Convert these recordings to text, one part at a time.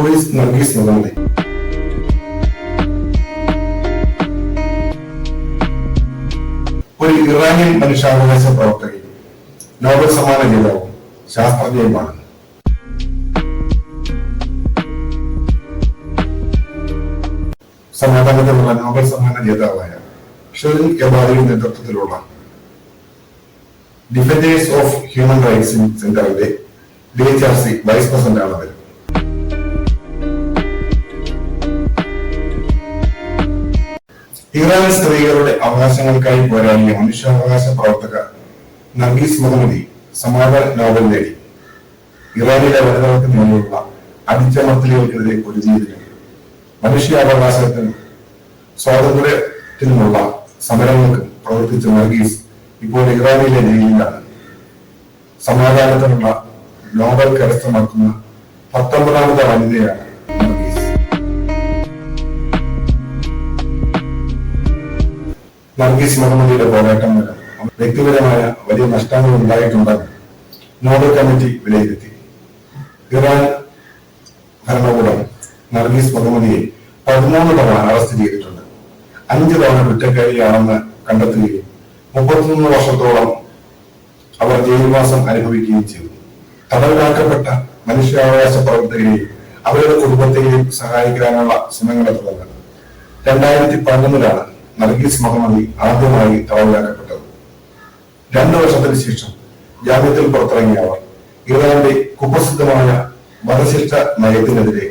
Who Nargis Nargis ഒരു Iranian മനുഷ്യാവകാശ പ്രവർത്തകയും നോബൽ സമ്മാന ജേതാവും ശാസ്ത്രജ്ഞയുമാണ്. സമാധാനത്തിനുള്ള നോബൽ സമ്മാന ജേതാവായ ഷെറിൻ എബാറിയുടെ നേതൃത്വത്തിലുള്ള ഡിഫൻഡേഴ്സ് ഓഫ് ഹ്യൂമൻ റൈറ്റ്സ് സെന്ററിന്റെ D H R C vice പ്രസിഡന്റാണ് അവർ ഇറാൻ സ്ത്രീകളുടെ അവകാശങ്ങൾക്കായി പോരാടിയ മനുഷ്യാവകാശ പ്രവർത്തക നർഗീസ് മുഹമ്മദി സമാധാന നോബൽ നേടി. ഇറാനിലെ വനിതകൾക്ക് മേലുള്ള അടിച്ചമർത്തലുകൾക്കെതിരെ ജീവിതം മനുഷ്യാവകാശത്തിനും സ്വാതന്ത്ര്യത്തിനുമുള്ള സമരങ്ങൾക്കും പ്രവർത്തിച്ച നർഗീസ് ഇപ്പോൾ ഇറാനിലെ ജയിലിലാണ്. സമാധാനത്തിനുള്ള നോബൽ കരസ്ഥമാക്കുന്ന പത്തൊമ്പതാമത്തെ വനിതയാണ് നർഗീസ് മുഹമ്മദിയുടെ പോരാട്ടം മൂലം വ്യക്തിപരമായ വലിയ നഷ്ടങ്ങൾ ഉണ്ടായിട്ടുണ്ടെന്ന് നോബൽ കമ്മിറ്റി വിലയിരുത്തി. ഇറാൻ ഭരണകൂടം നർഗീസ് മുഹമ്മദിയെ പതിമൂന്ന് തവണ അറസ്റ്റ് ചെയ്തിട്ടുണ്ട്. അഞ്ച് തവണ കുറ്റക്കാരിയാണെന്ന് കണ്ടെത്തുകയും മുപ്പത്തിമൂന്ന് വർഷത്തോളം അവർ ജയിൽവാസം അനുഭവിക്കുകയും ചെയ്തു. തടവിലാക്കപ്പെട്ട മനുഷ്യാവകാശ പ്രവർത്തകരെയും അവരുടെ കുടുംബത്തെയും സഹായിക്കാനുള്ള ശ്രമങ്ങളെ തുടർന്ന് രണ്ടായിരത്തി പതിനൊന്നിലാണ് നർഗീസ് മുഹമ്മദി ആദ്യമായി തടവിലാക്കപ്പെട്ടത് രണ്ടു വർഷത്തിന് ശേഷം ജാമ്യത്തിൽ പുറത്തിറങ്ങിയ അവർ ഇറാന്റെ കുപ്രസിദ്ധമായ മതശിഷ്ട നയത്തിനെതിരെ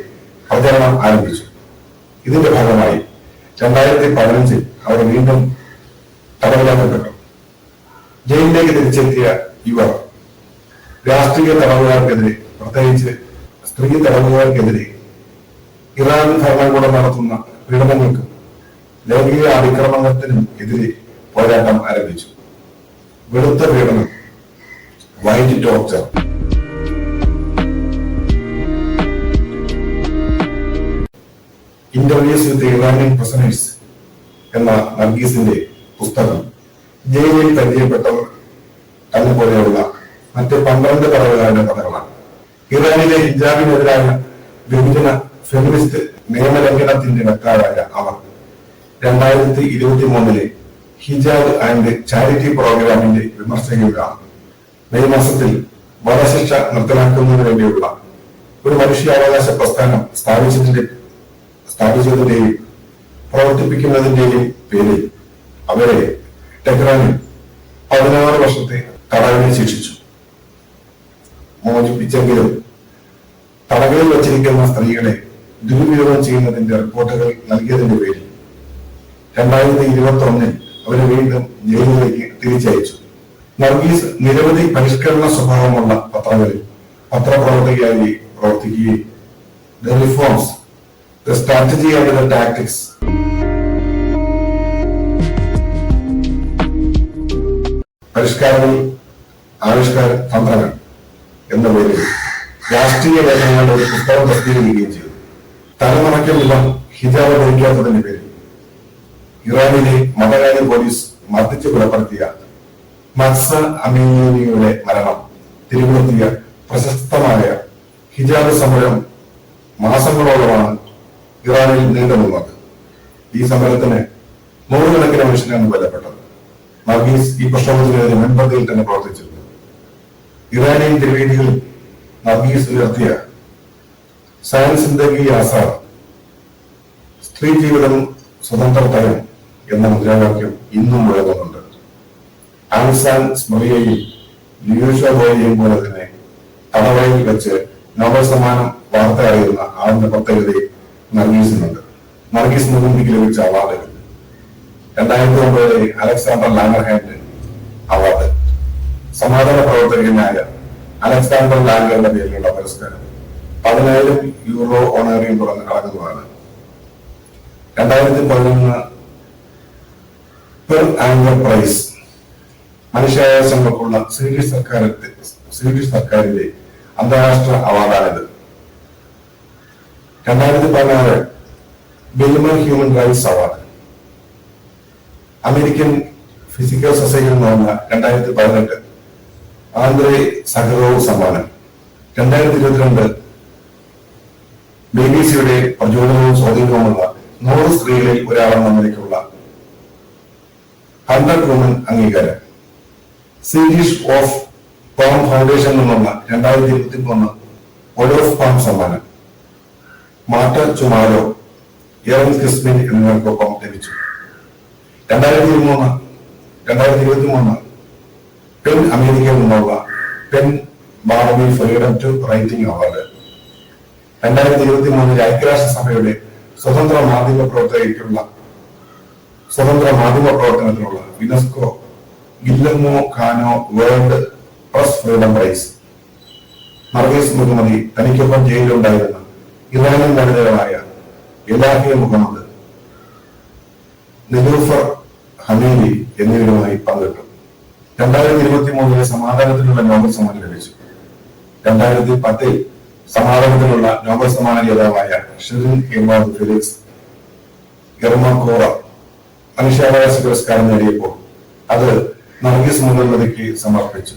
പ്രചരണം ആരംഭിച്ചു. ഇതിന്റെ ഭാഗമായി രണ്ടായിരത്തി പതിനഞ്ചിൽ അവർ വീണ്ടും തടവിലാക്കപ്പെട്ടു. ജയിലിലേക്ക് തിരിച്ചെത്തിയ ഇവർ രാഷ്ട്രീയ തടവുകാർക്കെതിരെ പ്രത്യേകിച്ച് സ്ത്രീ തടവുകാർക്കെതിരെ ഇറാൻ ഭരണകൂടം നടത്തുന്ന പീഡനങ്ങൾക്കും ലൈംഗിക അതിക്രമണത്തിനും എതിരെ പോരാട്ടം ആരംഭിച്ചു. വെളുത്ത പീഡനം white torture interviews with Iranian prisoners എന്ന നർഗീസിന്റെ പുസ്തകം ജയിലിൽ പരിചയപ്പെട്ടവർ തന്നെ പോലെയുള്ള മറ്റ് പന്ത്രണ്ട് കഥകളുടെ കഥകളാണ് ഇറാനിലെ ഹിജാബിനെതിരായ വിഭജന ഫെമിനിസ്റ്റ് നിയമലംഘനത്തിന്റെ വക്താവായ അവർ രണ്ടായിരത്തി ഇരുപത്തി മൂന്നിലെ ഹിജാബ് ആൻഡ് ചാരിറ്റി പ്രോഗ്രാമിന്റെ വിമർശകരാണ് മെയ് മാസത്തിൽ വധശിക്ഷ നിർത്തലാക്കുന്നതിന് വേണ്ടിയുള്ള ഒരു മനുഷ്യാവകാശ പ്രസ്ഥാനം സ്ഥാപിച്ചതിന്റെ സ്ഥാപിച്ചതിന്റെയും പ്രവർത്തിപ്പിക്കുന്നതിന്റെയും പേരിൽ അവരെ ടെഹ്റാനിൽ പതിനാറ് വർഷത്തെ തടവിനെ ശിക്ഷിച്ചു. മോചിപ്പിച്ചെങ്കിലും തടവിൽ വച്ചിരിക്കുന്ന സ്ത്രീകളെ ദുരുപയോഗം ചെയ്യുന്നതിന്റെ റിപ്പോർട്ടുകൾ നൽകിയതിന്റെ പേരിൽ രണ്ടായിരത്തി ഇരുപത്തി ഒന്നിൽ അവരെ വീണ്ടും ജയിലിലേക്ക് തിരിച്ചയച്ചു. നർഗീസ് നിരവധി പരിഷ്കരണ സ്വഭാവമുള്ള പത്രങ്ങളിൽ പത്രപ്രവർത്തകയായി പ്രവർത്തിക്കുകയും the strategy and the tactics പരിഷ്കാരങ്ങൾ ആവിഷ്കാര തന്ത്രങ്ങൾ എന്ന പേരിൽ രാഷ്ട്രീയ ലേഖനങ്ങളുടെ ഒരു പുസ്തകം പ്രസിദ്ധീകരിക്കുകയും ചെയ്തു. തലമുറയ്ക്കുള്ള ഹിജാബ് ധരിക്കാത്തതിന്റെ പേരിൽ ഇറാനിലെ മതകാര്യ പോലീസ് മർദ്ദിച്ചു കൊലപ്പെടുത്തിയ മത്സ അമീനിയുടെ മരണം. തിരുവനന്തപുരത്തിയ പ്രശസ്തമായ ഹിജാബ് സമരം മാസങ്ങളോളമാണ് ഇറാനിൽ നീണ്ടുനിന്നത്. ഈ സമരത്തിന് നൂറുകണക്കിന് മനുഷ്യരാണ് കൊല്ലപ്പെട്ടത്. നർഗീസ് ഈ പ്രക്ഷോഭത്തിനെതിരെ മുൻപന്തിയിൽ തന്നെ പ്രവർത്തിച്ചിരുന്നു. ഇറാനിയൻ തിരുവേദികളിൽ നർഗീസ് ഉയർത്തിയ സയൻസ് സിന്ദഗി ആസാദ് സ്ത്രീ ജീവിതം സ്വതന്ത്ര തരം എന്ന മുദ്രാവാക്യം ഇന്നും മുഴങ്ങുന്നുണ്ട് ആൻസാൻ സ്മൃതിയെയും ലിയൂഷോയെയും പോലെ തന്നെ തടവയിൽ വെച്ച് നോബൽ സമ്മാനം വാർത്ത അറിയുന്ന ആളിന്റെ പ്രത്യേകതയും നർഗീസിനുണ്ട്. നർഗീസ് മുഹമ്മദിക്ക് ലഭിച്ച അവാർഡുകൾ രണ്ടായിരത്തി ഒമ്പതിലെ അലക്സാണ്ടർ ലാംഗർഹാൻഡ് അവാർഡ്. സമാധാന പ്രവർത്തകനായ അലക്സാണ്ടർ ലാംഗറുടെ പേരിലുള്ള പുരസ്കാരം പതിനായിരം യൂറോ ഓണേറിയം തുറന്ന് അടങ്ങുന്നതാണ് രണ്ടായിരത്തി പതിനൊന്ന് പെർ ആംഗർ പ്രൈസ് മനുഷ്യാവകാശങ്ങൾക്കുള്ള സ്വീഡിഷ് സർക്കാർ സ്വീഡിഷ് സർക്കാരിന്റെ അന്താരാഷ്ട്ര അവാർഡാണിത്. രണ്ടായിരത്തി പതിനാറ് ബിൽമർ human rights award American physical സൊസൈറ്റിയിൽ നടന്ന രണ്ടായിരത്തി പതിനെട്ട് ആന്ധ്രേ സഹറോവ് സമ്മാനം. രണ്ടായിരത്തി ഇരുപത്തിരണ്ട് ബി ബി സിയുടെ പ്രചോദനവും സ്വാധീനവുമുള്ള നൂറ് സ്ത്രീകളിൽ ഒരാളെന്ന നിലയ്ക്കുള്ള ഹൺഡ്രഡ് വുമൻ അംഗീകാരം. സീരീസ് ഓഫ് പാം ഫൗണ്ടേഷൻ നിന്നുള്ള രണ്ടായിരത്തി ഇരുപത്തി മൂന്ന് ഒലോഫ് പാം സമ്മാനം. മാർട്ട ചുമാലോ എറൻ ക്രിസ്മിൻ എന്നിവർക്കൊപ്പം ലഭിച്ചു. രണ്ടായിരത്തി മൂന്ന് രണ്ടായിരത്തി ഇരുപത്തി മൂന്ന് പെൻ അമേരിക്കയിൽ നിന്നുള്ള PEN Barbey freedom to writing award രണ്ടായിരത്തി ഇരുപത്തി മൂന്നിൽ ഐക്യരാഷ്ട്രസഭയുടെ സ്വതന്ത്ര മാധ്യമ പ്രവർത്തകയ്ക്കുള്ള സ്വതന്ത്ര മാധ്യമ പ്രവർത്തനത്തിനുള്ള UNESCO Guillermo Cano world press freedom prize. Nargis Mohammadi തനിക്കൊപ്പം ജയിലുണ്ടായിരുന്ന ഇറാനിയൻ വനിതകളായ ഇലാഹിയ മുഹമ്മദ് നിലൂഫർ ഹമീദി എന്നിവരുമായി പങ്കിട്ടു. രണ്ടായിരത്തി ഇരുപത്തി മൂന്നിലെ സമാധാനത്തിനുള്ള നോബൽ സമ്മാനം ലഭിച്ചു. രണ്ടായിരത്തി പത്തിൽ സമാധാനത്തിനുള്ള നോബൽ സമ്മാന ജേതാവായ ഷെറിൻ ഹിമാദ് ഫിലിക്സ് എർമക്കോറ മനുഷ്യാവകാശ പുരസ്കാരം നേടിയപ്പോൾ അത് നർഗീസ് മുഹമ്മദിക്ക് സമർപ്പിച്ചു.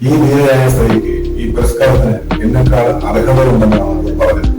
ഈ ധീരയായ സ്ത്രീക്ക് ഈ പുരസ്കാരത്തിന് എന്നെക്കാൾ അർഹതയുണ്ടെന്നാണ് പറഞ്ഞത്.